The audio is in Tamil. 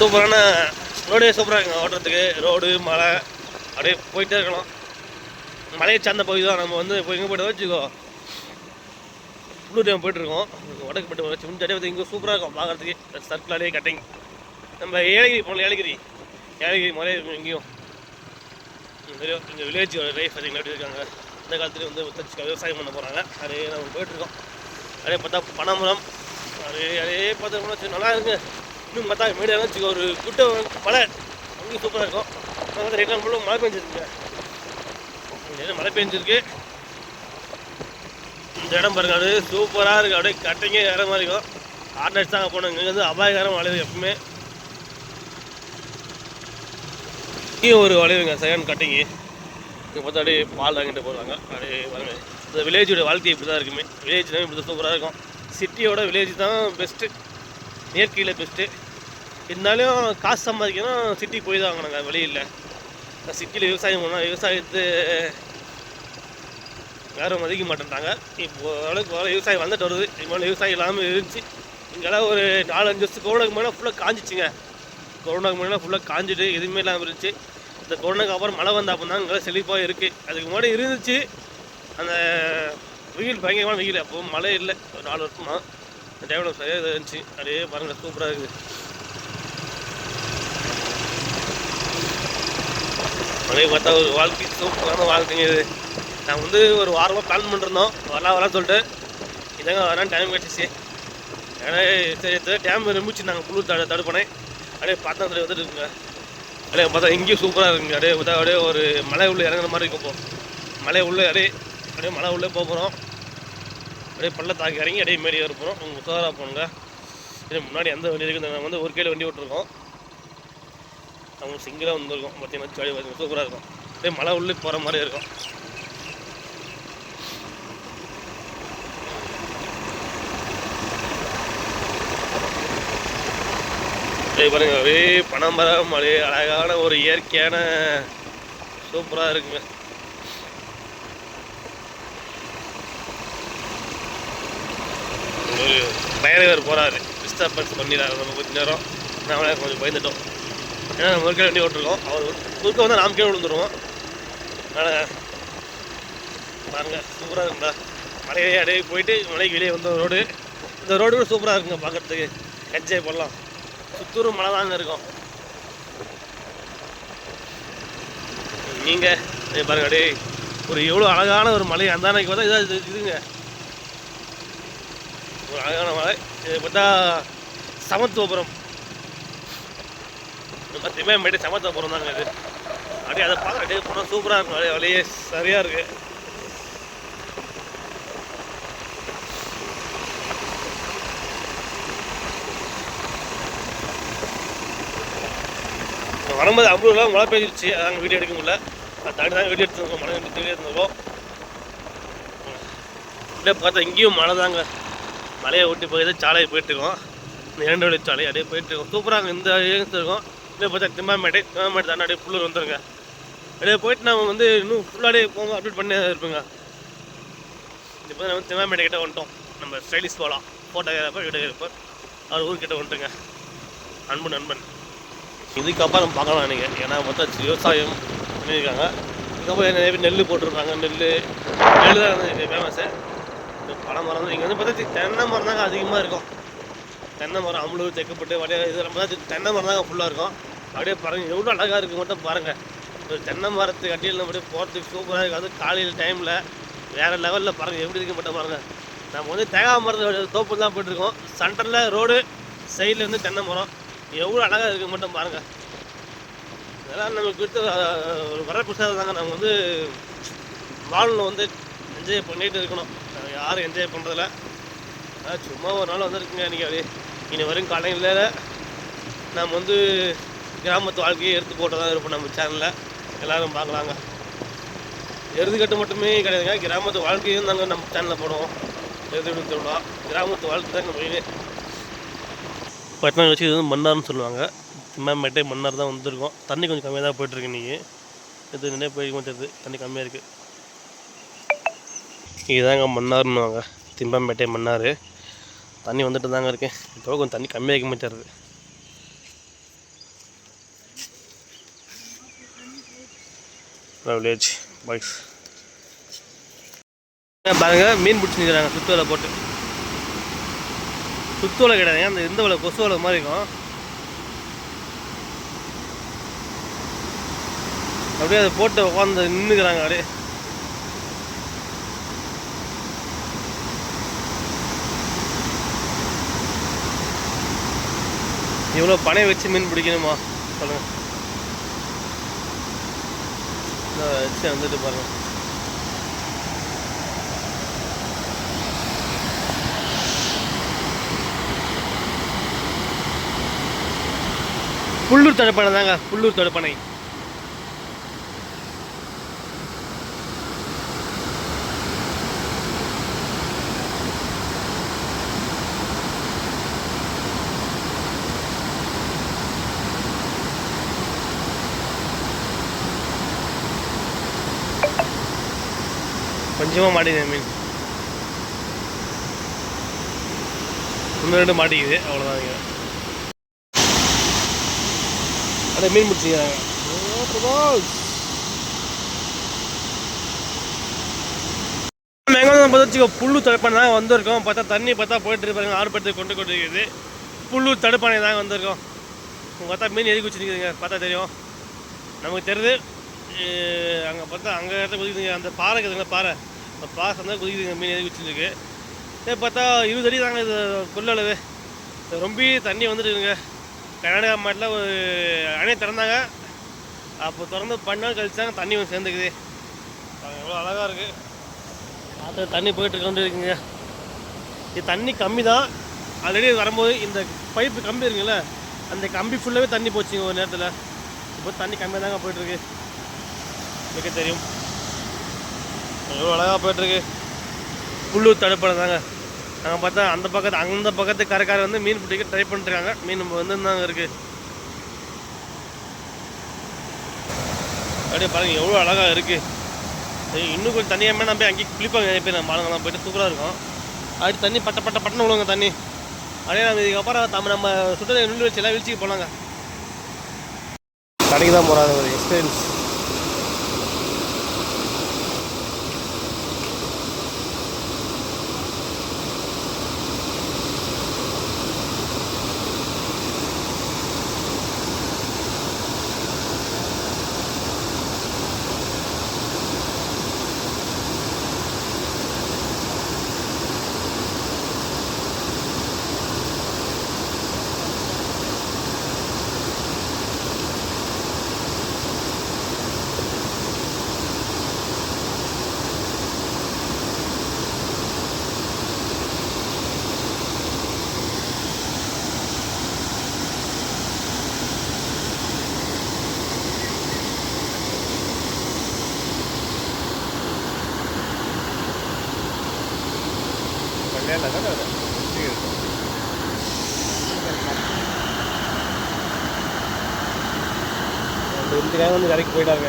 சூப்பரான ரோடே சூப்பராக இருக்குங்க ஓட்டுறதுக்கு. ரோடு மலை அப்படியே போயிட்டே இருக்கலாம் மலையை சார்ந்த பகுதி தான். நம்ம வந்து இப்போ எங்கே போய்ட்டு வச்சுக்கோ உள்ளூர் டேம் போயிட்டுருக்கோம் வடக்கு போய்ட்டு வச்சு முன்னாடி வந்து இங்கே சூப்பராக இருக்கும் பார்க்குறதுக்கு. சர்க்கிளாலே கட்டிங் நம்ம ஏலகிரி போகல ஏலகிரி. ஏலகிரி மலை இருக்கும் இங்கேயும் இந்த இங்கே வில்லேஜ் லைஃப் அதிகம் எப்படி இருக்காங்க இந்த காலத்துலேயும் வந்து தச்சு விவசாயம் பண்ண போகிறாங்க அதே நம்ம போயிட்டுருக்கோம் அதே பார்த்தா பனைமரம். அதே அதே பார்த்தோம்னா நல்லா இருக்குங்க. அப்படின்னு பார்த்தா மீடியா வச்சுக்கோ ஒரு குட்டை மழை அங்கேயும் சூப்பராக இருக்கும். அங்கே வந்து ரெண்டு நாள் மழை பெஞ்சிருக்கு நிறைய மழை பெஞ்சிருக்கு? இந்த இடம் பாருங்க அது சூப்பராக இருக்குது அப்படியே கட்டைங்க வேற மாதிரி இருக்கும். ஆர்டர்ஸ் தான் போனோம் இங்கே வந்து அபாயகரம் வளைவு எப்பவுமே. இங்கேயும் ஒரு வளைவுங்க செகண்ட் கட்டிங்கு இங்கே பார்த்தா அப்படியே பால் வாங்கிட்டு போகிறாங்க அப்படியே பாருங்க. இந்த வில்லேஜோட வாழ்க்கை இப்படி தான் இருக்குமே வில்லேஜ்னா இப்படி தான் சூப்பராக இருக்கும். சிட்டியோட வில்லேஜ் தான் பெஸ்ட்டு இயற்கையில் பெஸ்ட்டு இருந்தாலும் காசு சம்பாதிக்கணும் சிட்டிக்கு போய் தான் வாங்கினாங்க வெளியில் சிட்டியில் விவசாயம் பண்ணால் விவசாயத்து யாரும் மதிக்க மாட்டேன்ட்டாங்க. இப்போ அளவுக்கு வர விவசாயம் வந்துட்டு வருது. இது விவசாயம் இல்லாமல் இருந்துச்சு. இங்கெல்லாம் ஒரு நாலஞ்சு வருஷத்துக்கு கொரோனாக்கு மேலே ஃபுல்லாக காஞ்சிச்சுங்க. கொரோனாக்கு முன்னாடி ஃபுல்லாக காஞ்சிட்டு எதுவுமே இல்லாமல் இருந்துச்சு. இந்த கொரோனாக்கு அப்புறம் மழை வந்த அப்போ தான் இங்கே செழிப்பாக இருக்குது அதுக்கு முன்னாடி இருந்துச்சு. அந்த வெயில் பயங்கரமான வெயில். அப்போ மழை இல்லை. ஒரு நாலு வருஷமாக இந்த டைமில் சரியாக இருந்துச்சு. அப்படியே பாருங்கள் சூப்பராக இருக்குது. அப்படியே பார்த்தா ஒரு வாழ்க்கை சூப்பரான வாழ்க்கைங்க இது. நான் வந்து ஒரு வாரமாக பிளான் பண்ணிருந்தோம். வரலாம் வரலாம் சொல்லிட்டு. இதாங்க வரேன் டைம் கிடச்சிச்சு ஏன்னா சரி டேம் இருந்துச்சு. நாங்கள் குளிர் தடு தடுப்பனே அப்படியே பார்த்தா தடவை வந்துட்டு இருக்குங்க அப்படியே பார்த்தா இங்கேயும் சூப்பராக இருக்குங்க. அப்படியே பார்த்தா அப்படியே ஒரு மலை உள்ளே இறங்குற மாதிரி இருக்கும் இப்போ. மலை உள்ளே அப்படியே அப்படியே மலை உள்ளே போக போகிறோம் அப்படியே பள்ளத்தாக்கி இறங்கி அப்படியே மாரி போகிறோம் உங்கள் உசாராக போகணுங்க இது முன்னாடி எந்த வண்டி இருக்குது நாங்கள் வந்து ஒரு கையில் வண்டி விட்டுருக்கோம் அவங்க சிங்கிளாக வந்திருக்கும். பார்த்தீங்கன்னா ஜாலி பார்த்தீங்கன்னா சூப்பராக இருக்கும். அப்படியே மழை உள்ளே போகிற மாதிரி இருக்கும். அப்படியே பாருங்க ஒரே பனமரம் அப்படியே அழகான ஒரு இயற்கையான சூப்பராக இருக்குங்க. ஒரு பயணிகர் போகிறாரு டிஸ்டர்பன்ஸ் பண்ணிடுறாரு. நம்ம கொஞ்சம் நேரம். நம்மளே கொஞ்சம் பயந்துட்டோம். ஏன்னா நம்ம ஒரு வண்டி ஓட்டிருக்கோம். அவர் குறுக்க வந்து நாம் கீழே விழுந்துருவோம். அதனால் பாருங்கள் சூப்பராக இருக்குங்களா மலையே அப்படியே போயிட்டு மலைக்கு வெளியே வந்த ரோடு. இந்த ரோடு கூட சூப்பராக இருக்குங்க பார்க்குறதுக்கு என்ஜாய் பண்ணலாம் சுத்தூரும் மழை தாங்க இருக்கும். நீங்கள் பாருங்க அடே ஒரு எவ்வளோ அழகான ஒரு மலை. அந்த அன்னைக்கு பார்த்தா இதாக இது- இதுங்க. ஒரு அழகான மலை. இது பார்த்தா சமத்துவபுரம். பார்த்தீங்கன்னா மேட்டு சமத்துவபுரம் தாங்க இது அப்படியே அதை பார்க்க அப்படியே போனால் சூப்பராக இருக்கும். அப்படியே வழியே சரியாக இருக்குது வரும்போது அம்பூர்லாம் மழை பெஞ்சிருச்சு அதாங்க வீடியோ எடுக்க முடியல. அதை தாண்டி தான் வீடியோ எடுத்துருக்கோம் மழை வீடியோ எடுத்துருக்கோம் அப்படியே பார்த்தா இங்கேயும் மழை தாங்க. மலையை ஓட்டி போய் சாலையை போயிட்டுருக்கோம் இந்த இரண்டு வழி சாலை அப்படியே போயிட்டுருக்கோம் சூப்பராக இந்த இருக்கும் இருக்கோம். இல்லை பார்த்தா திம்பாமேட்டை திம்பாமேட்டை தான் அப்படியே புல்லூர் வந்துடுங்க அப்படியே போயிட்டு நம்ம வந்து இன்னும் ஃபுல்லாகவே போங்க அப்டேட் பண்ணி இருப்பேங்க. இப்போ நம்ம திம்மாமேட்டை கிட்ட வந்துட்டோம். நம்ம ஸ்டைலிஷ் போகலாம் ஃபோட்டோகிராஃபர் வீடியோகிராஃபர் அவர் ஊர்கிட்ட வந்துட்டுங்க அன்பு நண்பன். இதுக்கப்புறம் பார்க்கலாம் நீங்கள் ஏன்னா மொத்தம் விவசாயம் பண்ணியிருக்காங்க. இதுக்கப்புறம் நிறைய பேர் நெல் போட்டிருக்காங்க. நெல் நெல் தான் வந்து இந்த பனை மரம் தான் இங்கே வந்து பார்த்தா தென்னை மரம் தாங்க அதிகமாக இருக்கும். தென்னை மரம் அம்பளூர் தைக்கப்பட்டு வடைய இதெல்லாம் பார்த்தா தென்னை மரம் தாங்க ஃபுல்லாக இருக்கும். அப்படியே பாருங்கள் எவ்வளோ அழகாக இருக்குது மட்டும் பாருங்கள் ஒரு தென்னை மரத்து கட்டியில் அப்படியே போகிறதுக்கு சூப்பராக இருக்குது அது காலையில் டைமில் வேறு லெவலில் பாருங்கள் எப்படி இருக்கு மட்டும் பாருங்கள் நம்ம வந்து தேங்காய் மரத்தோட தோப்பு தான் போயிட்டுருக்கோம் சென்டரில் ரோடு சைடில் வந்து தென்னை மரம். எவ்வளோ அழகாக இருக்குது மட்டும் பாருங்கள் இதெல்லாம் நமக்கு கொடுத்த ஒரு வரப்பிரசாதம் தாங்க. நம்ம வந்து வாழ்வில் வந்து என்ஜாய் பண்ணிகிட்டு இருக்கணும். யாரும் என்ஜாய் பண்ணுறதில்ல சும்மா ஒரு நாள் வந்திருக்குங்க இன்றைக்கி அப்படியே. இனி வரும் காலையில் நம்ம வந்து கிராமத்து வாழ்க்கையை எடுத்து போட்டு தான் இருப்போம் நம்ம சேனலில் எல்லோரும் பார்க்கலாங்க. எருதுக்கட்டு மட்டுமே கிடையாதுங்க. கிராமத்து வாழ்க்கையும் தாங்க நம்ம சேனலில் போடுவோம். எருது சொல்லுவோம் கிராமத்து வாழ்க்கை தாங்க மெயின் பட்டினம் வச்சு இது வந்து மன்னார்னு சொல்லுவாங்க. மேம்பேட்டை மன்னார் தான் வந்திருக்கோம். தண்ணி கொஞ்சம் கம்மியாக தான் போயிட்டுருக்கு இன்றைக்கி இது நின்று போய் தெரியுது. தண்ணி கம்மியாக இருக்குது இதுதாங்க மன்னார்னுவாங்க திம்பம்பேட்டை மன்னார் தண்ணி வந்துட்டு தாங்க இருக்குது இப்போ கொஞ்சம் தண்ணி கம்மியாக மாட்டேருது வில்லேஜ் பாய்ஸ் பாருங்கள் மீன் பிடிச்சி நிற்கிறாங்க சுத்தோலை போட்டு. சுத்தோலை கிடையாதுங்க அந்த இந்த வலை கொசு வலை மாதிரி இருக்கும். அப்படியே அதை போட்டு உட்காந்து நின்றுக்கிறாங்க அப்படியே. இவ்வளோ பனை வச்சு மீன் பிடிக்கணுமா? சொல்லுங்க. வச்சு வந்துட்டு பாருங்க. புல்லூர் தடுப்பணை தாங்க புல்லூர் தடுப்பணை. கொஞ்சமாக மாட்டேங்குது மீன் ஒன்று ரெண்டு மாட்டிக்குது அவ்வளோதான் இங்கே. அப்படியே மீன் பிடிச்சிக்கிறாங்க வெங்காயம் பார்த்து புல்லு தடுப்பானை தான் வந்திருக்கோம். பார்த்தா தண்ணி பார்த்தா போயிட்டு இருப்பாங்க ஆறு படத்துக்கு கொண்டு கொண்டு இருக்குது புல்லு தடுப்பானை தான் வந்திருக்கோம். பார்த்தா மீன் எதுக்கு வச்சுருக்குதுங்க பார்த்தா தெரியும். நமக்கு தெரியுது அங்கே பார்த்தா அங்கே இடத்துல குதிக்குதுங்க அந்த பாறை இருக்குதுங்க பாறை. இப்போ பாசம் தான் குதிக்குதுங்க மீன் எதுக்கு வச்சுருக்கு இதே பார்த்தா இருபது அடி தாங்க இது கொள்ளளவு. ரொம்ப தண்ணி வந்துட்டுங்க கர்நாடகா மாட்டில் ஒரு அணை திறந்தாங்க. அப்போ திறந்து பண்ணால் கழிச்சாங்க தண்ணி வந்து சேர்ந்துக்குது. எவ்வளோ அழகாக இருக்குது ஆற்று தண்ணி போயிட்டு கொண்டு இருக்குங்க இது தண்ணி கம்மி தான். ஆல்ரெடி வரும்போது இந்த பைப்பு கம்பி இருக்குல்ல அந்த கம்பி ஃபுல்லாகவே தண்ணி போச்சுங்க ஒரு நேரத்தில். இப்போ தண்ணி கம்மியாக தாங்க போயிட்டுருக்கு மிக தெரியும். எவ்வளோ அழகாக போயிட்டுருக்கு. புல்லூர் தடுப்பணை தாங்க. நாங்கள் பார்த்தா அந்த பக்கத்து அந்த பக்கத்து கரைக்கார வந்து மீன் பிடிக்க ட்ரை பண்ணிட்டுருக்காங்க. மீன் வந்து தாங்க இருக்குது அப்படியே பாருங்க எவ்வளோ அழகாக இருக்குது இன்னும் கொஞ்சம் தண்ணியாக நம்ம அங்கேயே குளிப்பாங்க நிறைய பேர். நம்ம ஆளுங்கலாம் போயிட்டு சூப்பராக இருக்கும். அப்படி தண்ணி பட்ட பட்ட பட்டன்னு விழுங்க தண்ணி. அப்படியே நம்ம இதுக்கப்புறம் நம்ம நம்ம சுற்றுலா நின்று வச்சு எல்லாம் வீழ்ச்சிக்கு போனாங்க கடைக்கு தான் போகிறாங்க ஒரு எக்ஸ்பீரியன்ஸ் இந்த வந்து கடைக்கு போயிட்டாங்க